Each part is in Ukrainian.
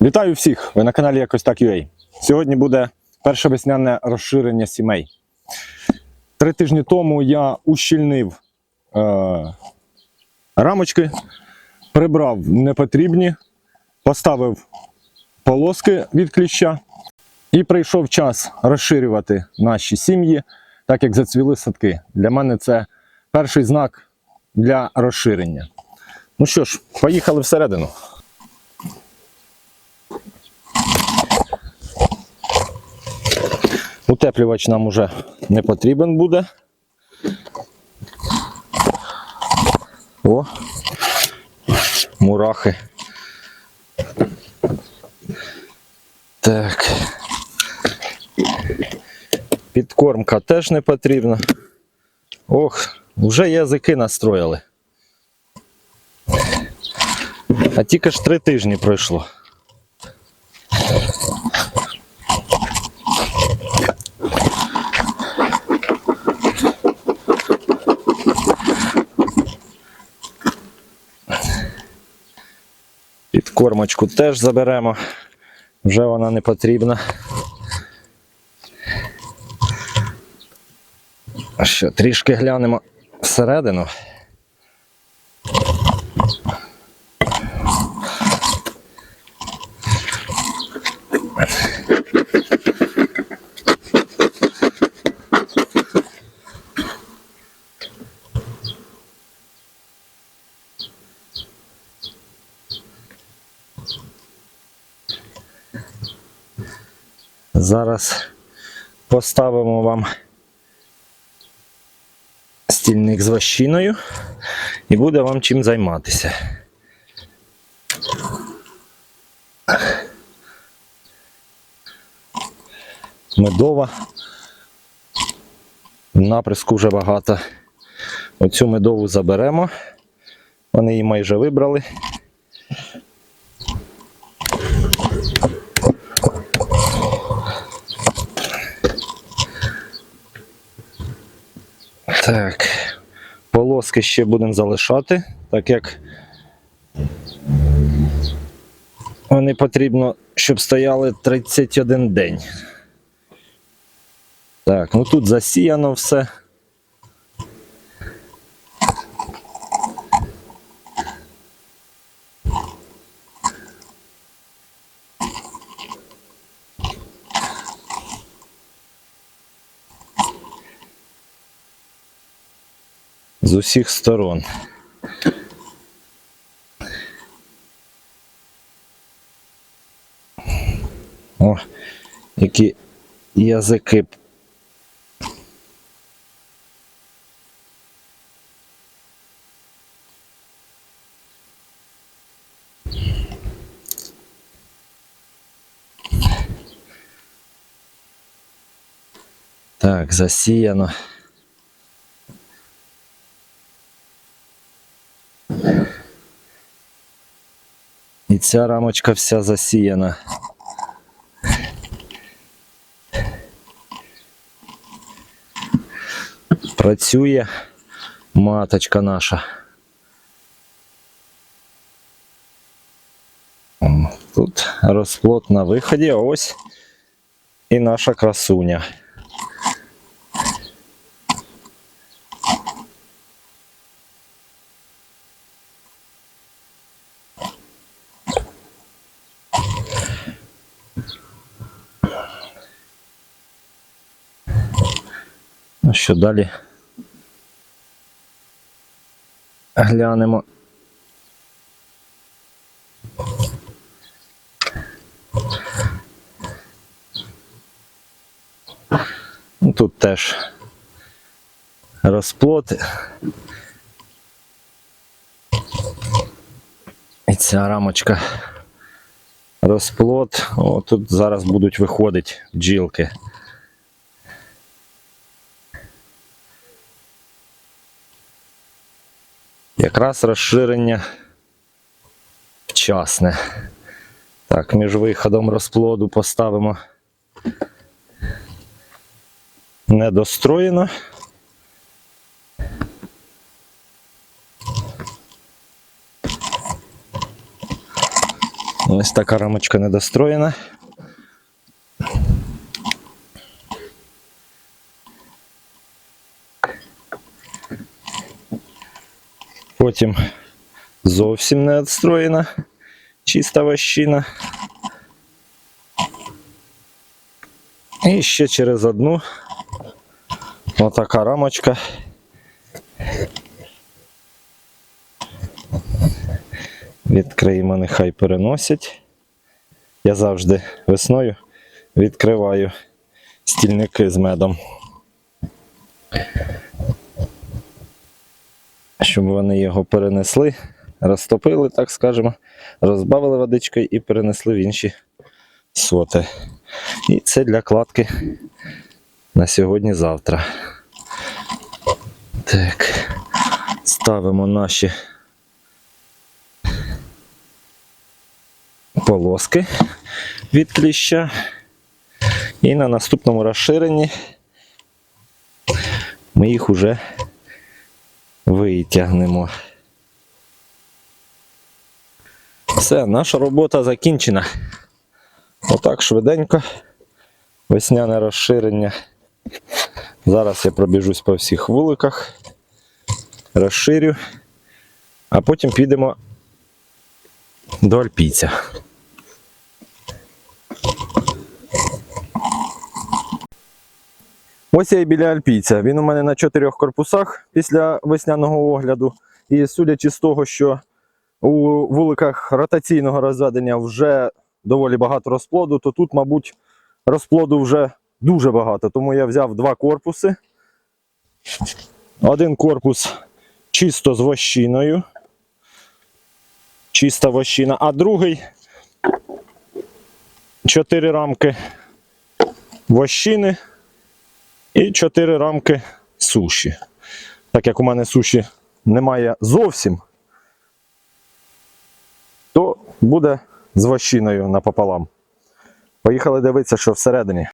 Вітаю всіх! Ви на каналі Якось так UA. Сьогодні буде перше весняне розширення сімей. Три тижні тому я ущільнив е, рамочки, прибрав непотрібні, поставив полоски від кліща і прийшов час розширювати наші сім'ї, так як зацвіли садки. Для мене це перший знак для розширення. Ну що ж, поїхали всередину. Утеплювач нам уже не потрібен буде. О, мурахи. Так. Підкормка теж не потрібна. Ох, вже язики настроїли. А тільки ж три тижні пройшло. Підкормочку теж заберемо. Вже вона не потрібна. Що, трішки глянемо всередину. Зараз поставимо вам стільник з ващиною і буде вам чим займатися. Медова. Наприску вже багато. Оцю медову заберемо. Вони її майже вибрали. Так, полоски ще будемо залишати, так як вони потрібно, щоб стояли 31 день. Так, ну тут засіяно все. з усіх сторон. О, які язики. Так, засіяно. І ця рамочка вся засіяна. Працює маточка наша. О, Тут розплод на виході, а ось і наша красуня. Що далі? Глянемо. Ну, Тут теж розплод. І ця рамочка розплод. О, тут зараз будуть виходити бджілки. Якраз розширення вчасне. Так, між виходом розплоду поставимо недостроєно. Ось така рамочка недостроєна. Потім зовсім не відстроєна, чиста вощина. І ще через одну отака рамочка. Відкриємо, нехай переносять. Я завжди весною відкриваю стільники з медом. Щоб вони його перенесли, розтопили, так скажемо, розбавили водичкою і перенесли в інші соти. І це для кладки на сьогодні-завтра. Так, ставимо наші полоски від кліща. І на наступному розширенні ми їх уже витягнемо. Все, наша робота закінчена. Отак швиденько. Весняне розширення. Зараз я пробіжусь по всіх вуликах, розширю, а потім підемо до альпійця. Ось я і біля альпійця. Він у мене на чотирьох корпусах після весняного огляду. І судячи з того, що у вуликах ротаційного розведення вже доволі багато розплоду, то тут, мабуть, розплоду вже дуже багато. Тому я взяв два корпуси. Один корпус чисто з вощиною. Чиста вощина, а другий чотири рамки вощини і чотири рамки суші. Так як у мене суші немає зовсім, то буде з вощиною напополам. Поїхали дивитися, що всередині.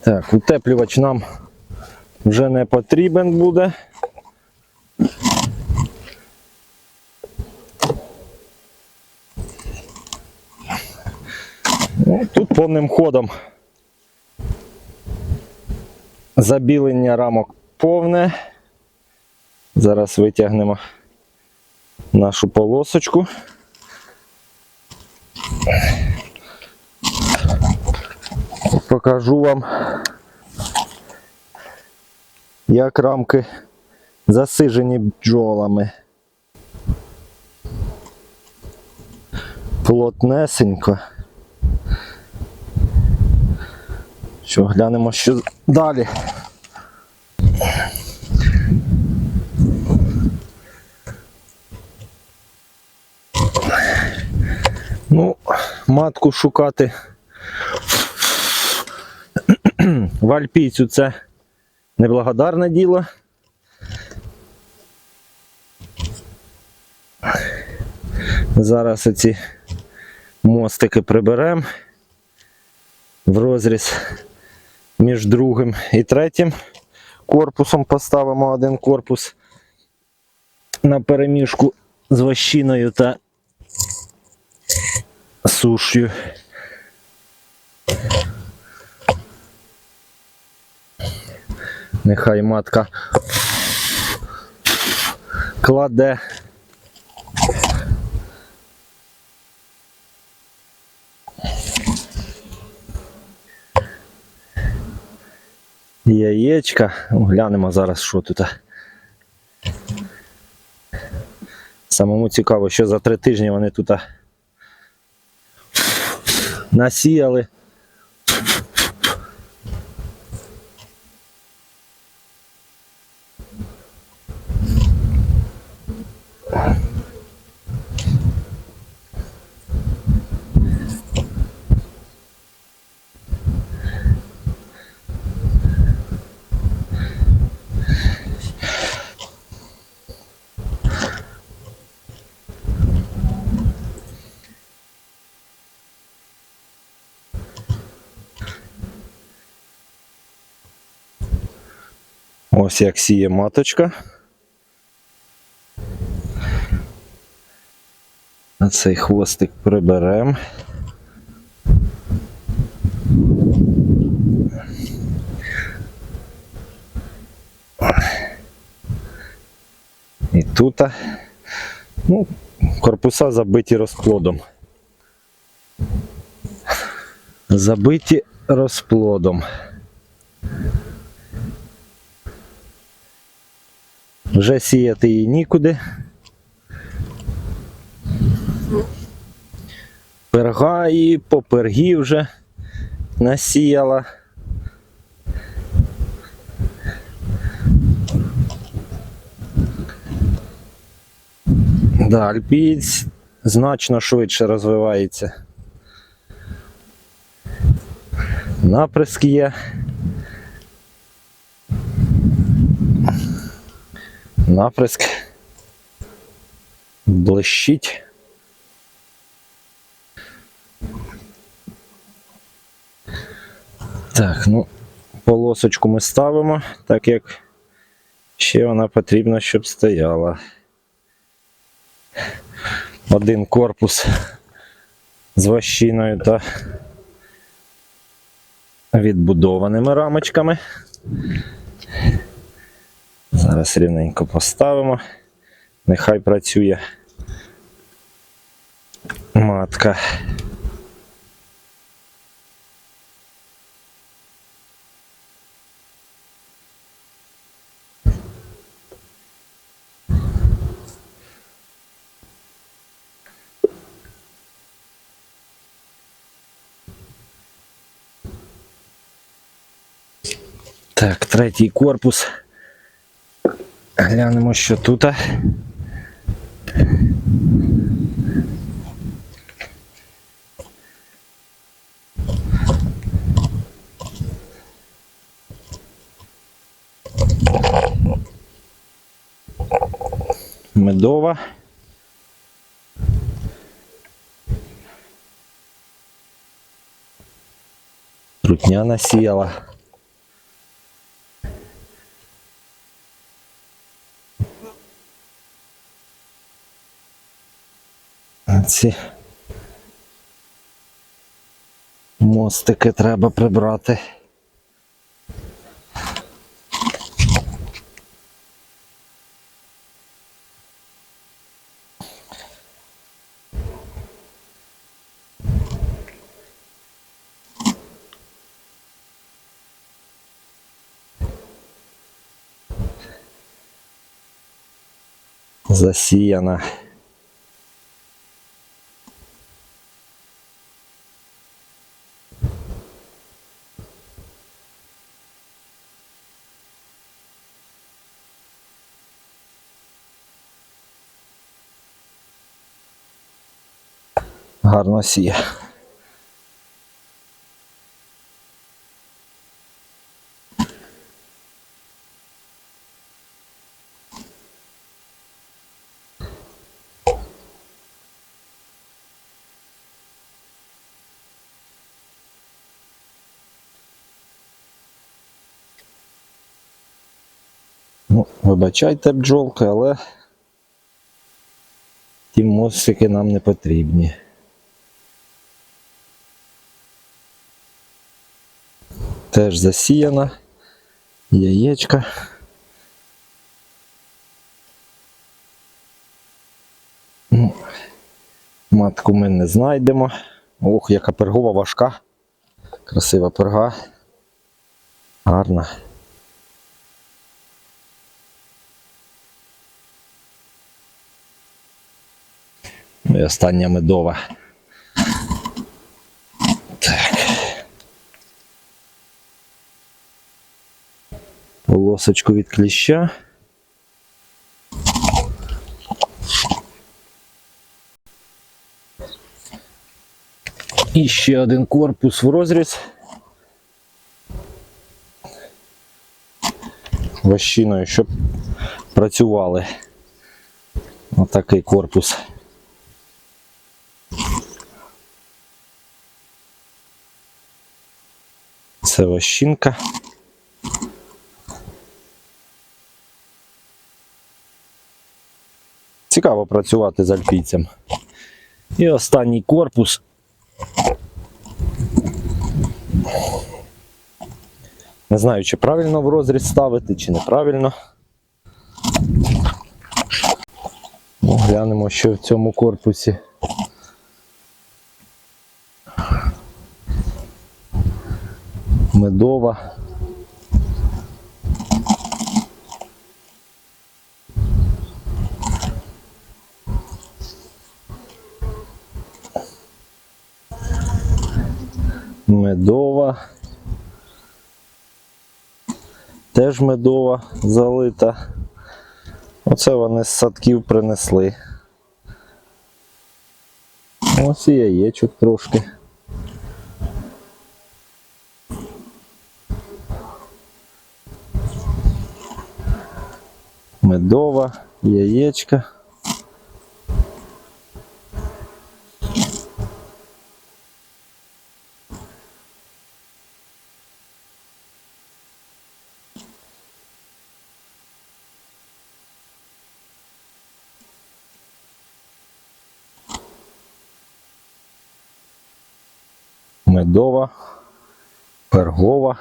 Так, утеплювач нам вже не потрібен буде. Повним ходом забілення рамок повне. Зараз витягнемо нашу полосочку. Покажу вам, як рамки засижені бджолами. Плотнесенько. Що, глянемо, що далі. Ну, матку шукати в альпійцю це неблагодарне діло. Зараз ці мостики приберемо в розріз між другим і третім корпусом поставимо один корпус на переміжку з вощиною та сушю. Нехай матка кладе. Яєчка. Ну, Глянемо зараз, що тут. Самому цікаво, що за три тижні вони тут насіяли. Ось як сіє маточка. Цей хвостик приберемо. І тут ну, корпуса забиті розплодом. Забиті розплодом. Вже сіяти її нікуди. Перга і по пергі вже насіяла. Да, альпієць значно швидше розвивається. Наприск є. Наприск блищить. Так, ну, полосочку ми ставимо, так як ще вона потрібна, щоб стояла. Один корпус з вощиною та відбудованими рамочками. Зараз рівненько поставимо. Нехай працює матка. Так, третій корпус. Глянемо, що тут. Медова. Трутня сіяла. А мостики треба прибрати. Засіяна. Гарно сіє. Ну, вибачайте бджолки, але ті мостики нам не потрібні. Теж засіяна. Яєчка. Ну, матку ми не знайдемо. Ох, яка пергова важка. Красива перга. Гарна. Ну і остання медова. Так. Полосочку від кліща. І ще один корпус в розріз. Вощиною, щоб працювали. Отакий корпус. Це вощинка. Цікаво працювати з альпійцем. І останній корпус. Не знаю, чи правильно в розріз ставити, чи неправильно. Ну, глянемо, що в цьому корпусі. Медова. Медова. Теж медова залита. Оце вони з садків принесли. Ось і яєчок трошки. Медова, яєчка. Медова, пергова.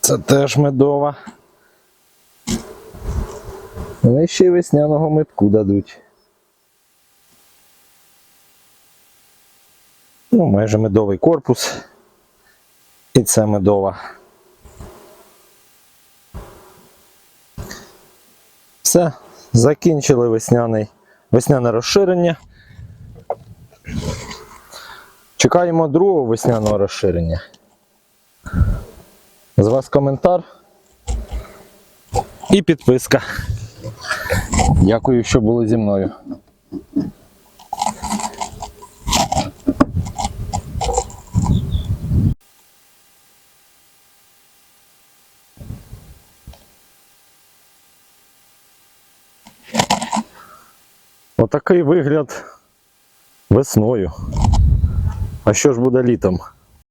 Це теж медова. Вони ще й весняного медку дадуть. Ну, майже медовий корпус. І це медова. Все, закінчили весняний, весняне розширення. Чекаємо другого весняного розширення. З вас коментар і підписка. Дякую, що були зі мною. Отакий вигляд весною. А що ж буде літом?